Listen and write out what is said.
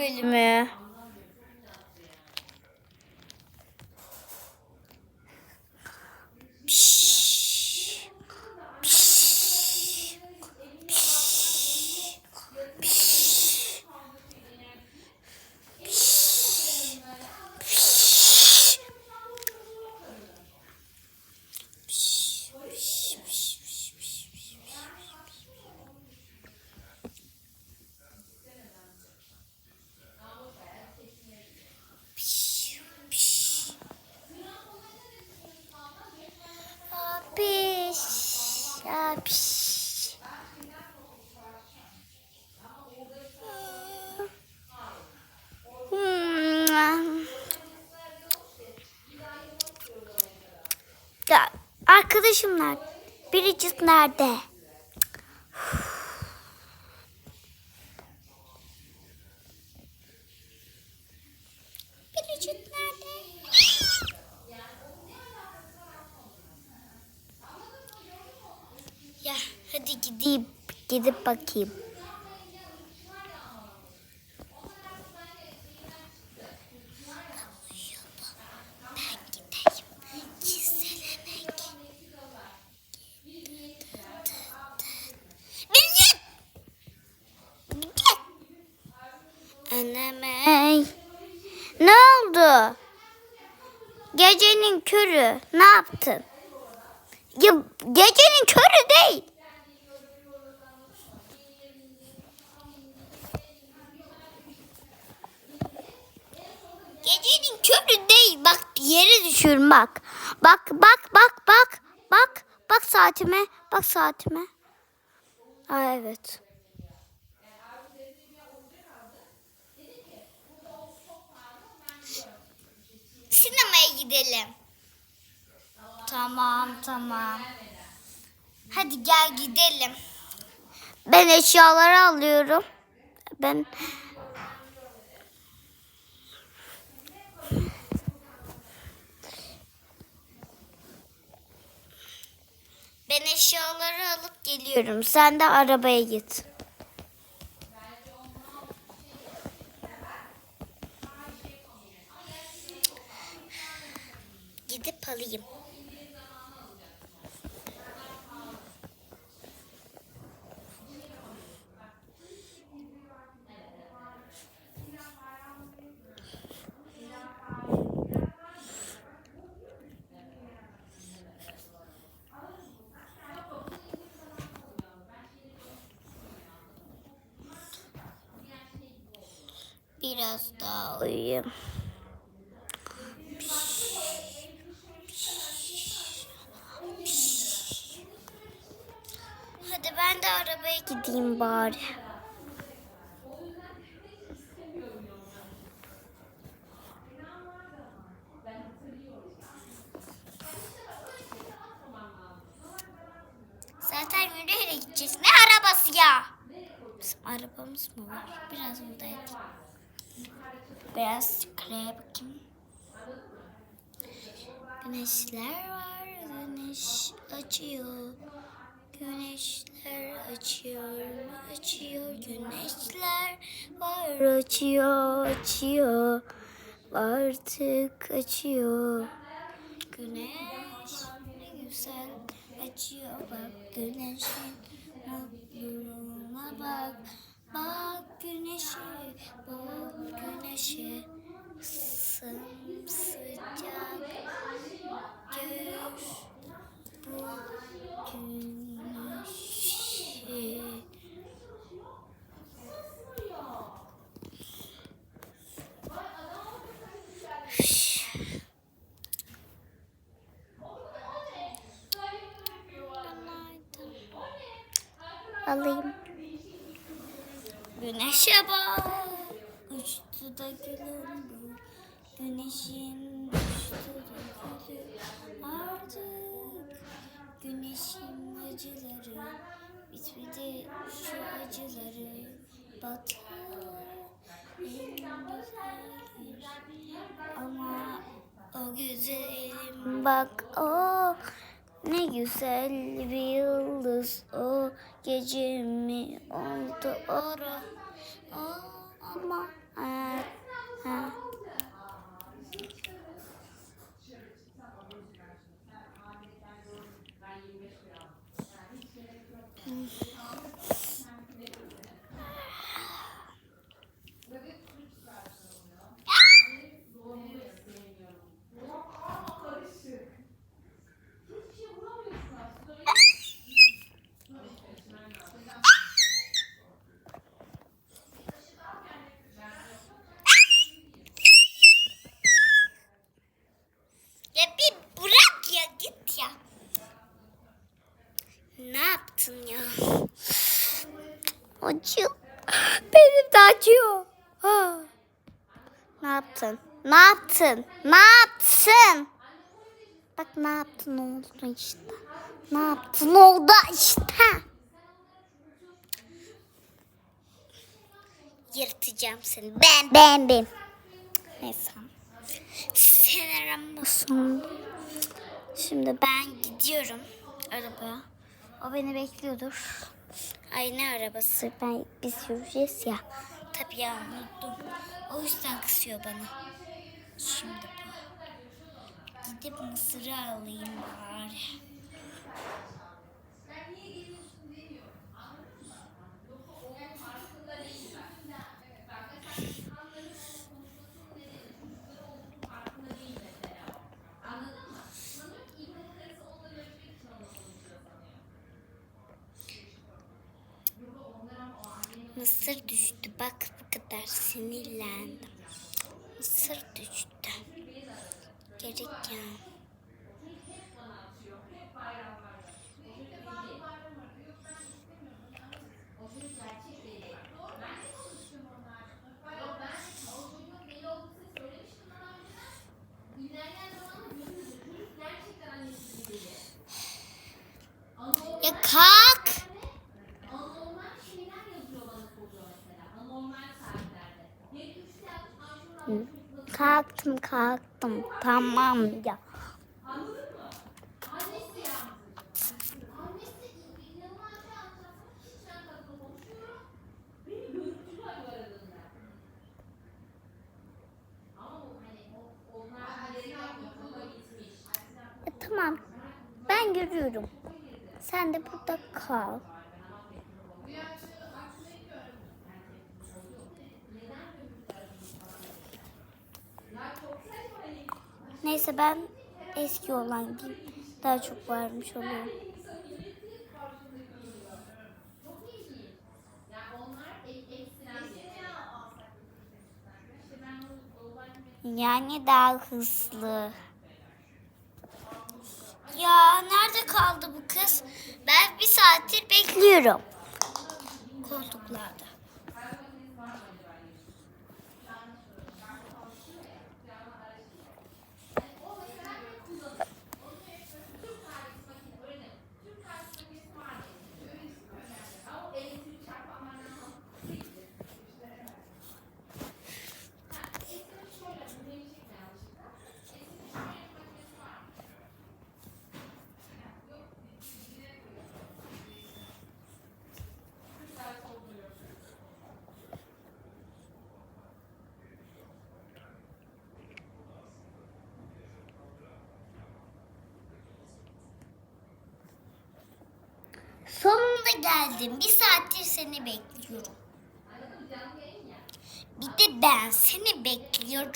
bölümü. Piş. Piş. Piş. Piş. Piş. Piş. Piş, piş, piş, piş, piş, piş. Piş, piş. Aa, piş. Aa, piş. Hmm. Ya arkadaşım nerede? Biricik nerede? Biricik nerede? Ya hadi gideyim. Gidip bakayım. Ben gideyim. Gizlenerek. Biricik! Biricik! Anneme. Ne oldu? Gecenin körü ne yaptın? Ya gecenin körü değil. Gecenin körü değil. Bak yere düşüyorum bak. Bak bak bak bak. Bak bak saatime. Bak saatime. Aa evet. Sinemaya gidelim. Tamam tamam. Hadi gel gidelim. Ben eşyaları alıyorum. Ben Ben eşyaları alıp geliyorum. Sen de arabaya git. Gidip alayım. Biraz daha uyuyayım. Hadi ben de arabaya gideyim bari. Zaten yürüyerek gideceğiz. Ne arabası ya? Bizim arabamız mı var? Biraz buradaydı. Biraz yukarıya bakayım. Güneşler var, güneş açıyor. Güneşler açıyor, açıyor. Güneşler var, açıyor, açıyor. Artık açıyor. Güneş ne güzel açıyor bak güneşin mutluluğuna bak. Bak güneşe, bak güneşe sımsıcak gör bu güneşi. Alayım. Güneşe bak. Uçtu da gülüm bu. Güneşin uçtu da gülüm. Artık güneşin acıları bitmedi şu acıları güzeldir ama o güzelim bak o ne güzel bir yıldız o gece mi oldu ora o ama ha, ha. Mm-hmm. Acıyor. Benim de acıyor. Ah. Ne yaptın? Ne yaptın? Ne yaptın? Bak ne yaptın oldu işte. Ne yaptın oldu işte. Yırtacağım seni. Ben ben ben. Neyse. Sen aramazsın. Şimdi ben gidiyorum arabaya. O beni bekliyordur. Ay ne arabası? Ben biz yürüyeceğiz ya. Tabii ya unuttum. O yüzden kısıyor bana. Şimdi bu. Gidip mısırı alayım bari. Mısır düştü. Bak bu kadar sinirlendim. Mısır düştü. Gerek ya. Kalktım kalktım. Tamam ya. E, tamam. Ben görüyorum. Sen de burada kal. Neyse ben eski olan gideyim. Daha çok varmış oluyorum. Yani daha hızlı. Ya nerede kaldı bu kız? Ben bir saattir bekliyorum. Koltuklarda. Sonunda geldim. Bir saattir seni bekliyorum. Bir de ben seni bekliyorum.